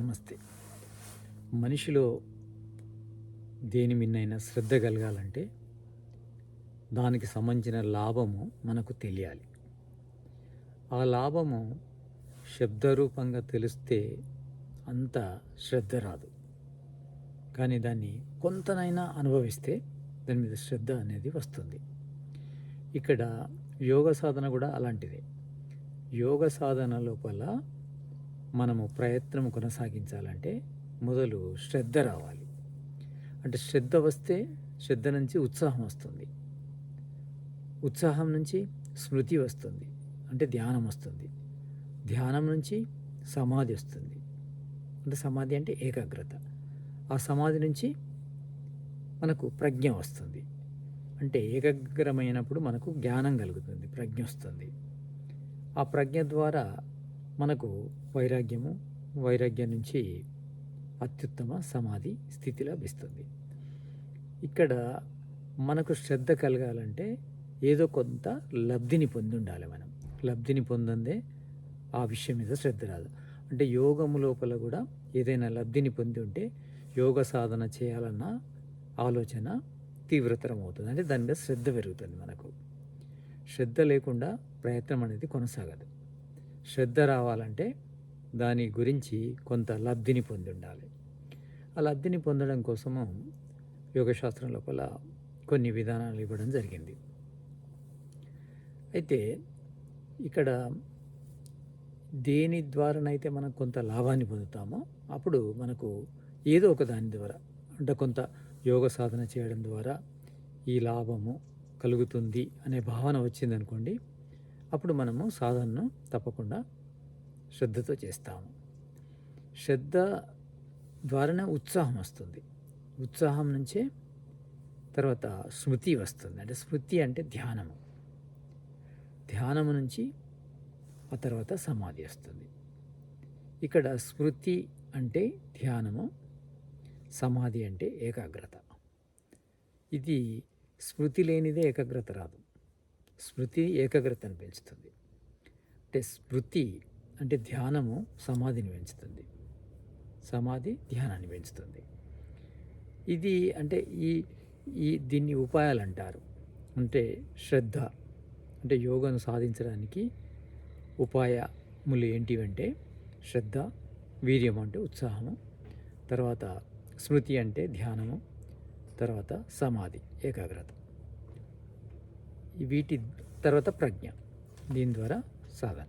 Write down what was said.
నమస్తే. మనిషిలో దేని మిన్నైనా శ్రద్ధ కలగాలంటే దానికి సంబంధించిన లాభము మనకు తెలియాలి. ఆ లాభము శబ్దరూపంగా తెలిస్తే అంత శ్రద్ధ రాదు. కానీ దాన్ని కొంతనైనా అనుభవిస్తే దాని మీద శ్రద్ధ అనేది వస్తుంది. ఇక్కడ యోగ సాధన కూడా అలాంటిదే. యోగ సాధన లోపల మనము ప్రయత్నం కొనసాగించాలంటే మొదలు శ్రద్ధ రావాలి. అంటే శ్రద్ధ వస్తే శ్రద్ధ నుంచి ఉత్సాహం వస్తుంది. ఉత్సాహం నుంచి స్మృతి వస్తుంది. అంటే ధ్యానం వస్తుంది. ధ్యానం నుంచి సమాధి వస్తుంది. అంటే సమాధి అంటే ఏకాగ్రత. ఆ సమాధి నుంచి మనకు ప్రజ్ఞ వస్తుంది. అంటే ఏకాగ్రమైనప్పుడు మనకు జ్ఞానం కలుగుతుంది. ప్రజ్ఞ వస్తుంది. ఆ ప్రజ్ఞ ద్వారా మనకు వైరాగ్యము వైరాగ్యం నుంచి అత్యుత్తమ సమాధి స్థితి లభిస్తుంది. ఇక్కడ మనకు శ్రద్ధ కలగాలంటే ఏదో కొంత లబ్ధిని పొంది ఉండాలి మనం. లబ్ధిని పొందందే ఆ విషయం మీద శ్రద్ధ రాదు. అంటే యోగము లోపల కూడా ఏదైనా లబ్ధిని పొంది ఉంటే యోగ సాధన చేయాలన్న ఆలోచన తీవ్రతరం అవుతుంది అంటే దాని మీద శ్రద్ధ పెరుగుతుంది మనకు. శ్రద్ధ లేకుండా ప్రయత్నం అనేది కొనసాగదు. శ్రద్ధ రావాలంటే దాని గురించి కొంత లబ్ధిని పొంది ఉండాలి ఆ లబ్ధిని పొందడం కోసము యోగశాస్త్రం లోపల కొన్ని విధానాలు ఇవ్వడం జరిగింది. అయితే ఇక్కడ దేని ద్వారానైతే మనం కొంత లాభాన్ని పొందుతామో అప్పుడు మనకు ఏదో ఒక దాని ద్వారా అంటే కొంత యోగ సాధన చేయడం ద్వారా ఈ లాభము కలుగుతుంది అనే భావన వచ్చిందనుకోండి అప్పుడు మనము సాధనను తప్పకుండా శ్రద్ధతో చేస్తాము. శ్రద్ధ ద్వారానే ఉత్సాహం వస్తుంది. ఉత్సాహం నుంచే తర్వాత స్మృతి వస్తుంది. అంటే స్మృతి అంటే ధ్యానము. ధ్యానము నుంచి ఆ తర్వాత సమాధి వస్తుంది. ఇక్కడ స్మృతి అంటే ధ్యానము సమాధి అంటే ఏకాగ్రత. ఇది స్మృతి లేనిదే ఏకాగ్రత రాదు. స్మృతి ఏకాగ్రతను పెంచుతుంది. అంటే స్మృతి అంటే ధ్యానము సమాధిని పెంచుతుంది. సమాధి ధ్యానాన్ని పెంచుతుంది. ఇది అంటే ఈ ఈ దీన్ని ఉపాయాలు అంటారు. అంటే శ్రద్ధ అంటే యోగాను సాధించడానికి ఉపాయములు ఏంటివంటే శ్రద్ధ వీర్యం అంటే ఉత్సాహము తర్వాత స్మృతి అంటే ధ్యానము తర్వాత సమాధి ఏకాగ్రత. వీటి తర్వాత ప్రజ్ఞ. దీని ద్వారా సాధన.